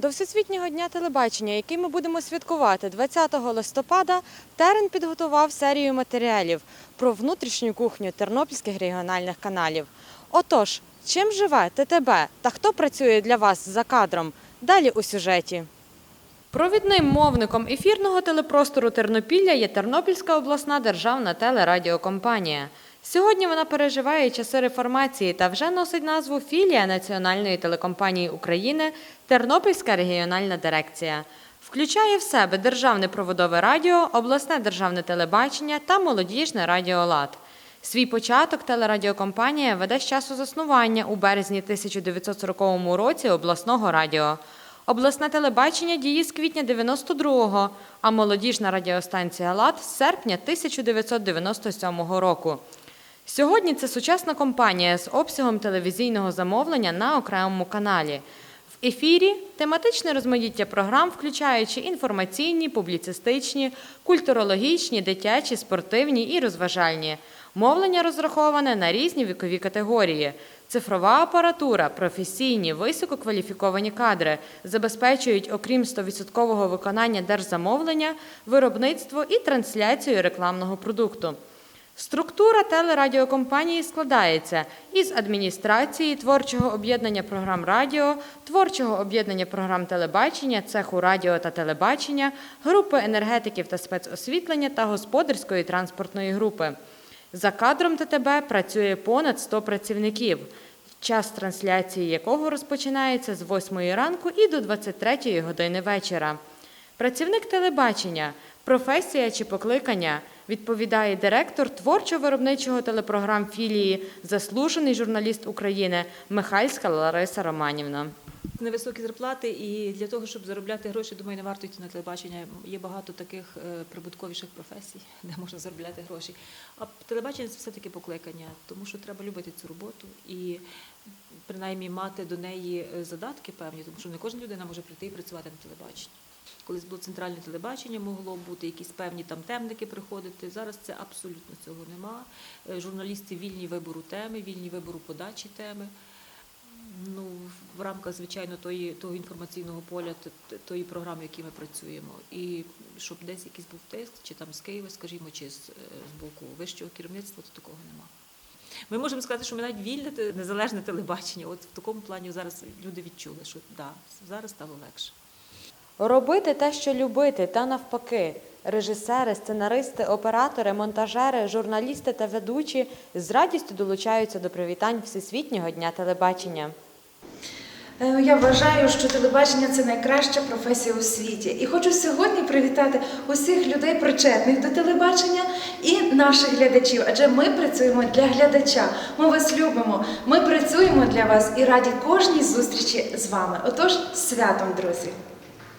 До Всесвітнього дня телебачення, який ми будемо святкувати 20 листопада, Терен підготував серію матеріалів про внутрішню кухню тернопільських регіональних каналів. Отож, чим живе ТТБ та хто працює для вас за кадром? Далі у сюжеті. Провідним мовником ефірного телепростору Тернопілля є Тернопільська обласна державна телерадіокомпанія. Сьогодні вона переживає часи реформації та вже носить назву філія Національної телекомпанії України Тернопільська регіональна дирекція. Включає в себе державне проводове радіо, обласне державне телебачення та молодіжне радіо «Лад». Свій початок телерадіокомпанія веде з часу заснування у березні 1940 році обласного радіо. Обласне телебачення діє з квітня 92-го, а молодіжна радіостанція «Лад» з серпня 1997 року. Сьогодні це сучасна компанія з обсягом телевізійного замовлення на окремому каналі. В ефірі тематичне розмаїття програм, включаючи інформаційні, публіцистичні, культурологічні, дитячі, спортивні і розважальні. Мовлення розраховане на різні вікові категорії. Цифрова апаратура, професійні, висококваліфіковані кадри забезпечують, окрім 100% виконання держзамовлення, виробництво і трансляцію рекламного продукту. Структура телерадіокомпанії складається із адміністрації, творчого об'єднання програм радіо, творчого об'єднання програм телебачення, цеху радіо та телебачення, групи енергетиків та спецосвітлення та господарської транспортної групи. За кадром ТТБ працює понад 100 працівників, час трансляції якого розпочинається з 8 ранку і до 23 години вечора. Працівник телебачення, професія чи покликання, відповідає директор творчо-виробничого телепрограм філії, заслужений журналіст України Михальська Лариса Романівна. Невисокі зарплати, і для того, щоб заробляти гроші, думаю, не варто йти на телебачення. Є багато таких е, прибутковіших професій, де можна заробляти гроші. А телебачення це все-таки покликання, тому що треба любити цю роботу і принаймні мати до неї е, задатки певні, тому що не кожна людина може прийти і працювати на телебаченні. Колись було центральне телебачення, могло бути якісь певні там темники приходити. Зараз це абсолютно цього нема. Е, Журналісти вільні вибору теми, вільні вибору подачі теми. Ну, в рамках, звичайно, тої, того інформаційного поля, тої програми, в якій ми працюємо. І щоб десь якийсь був тест, чи там з Києва, скажімо, чи з, е, з боку вищого керівництва, то такого нема. Ми можемо сказати, що ми навіть вільне незалежне телебачення. От в такому плані зараз люди відчули, що да, зараз стало легше. Робити те, що любити, та навпаки. Режисери, сценаристи, оператори, монтажери, журналісти та ведучі з радістю долучаються до привітань Всесвітнього дня телебачення. Е, Я вважаю, що телебачення це найкраща професія у світі. І хочу сьогодні привітати усіх людей, причетних до телебачення, і наших глядачів. Адже ми працюємо для глядача. Ми вас любимо. Ми працюємо для вас і раді кожній зустрічі з вами. Отож, святом, друзі!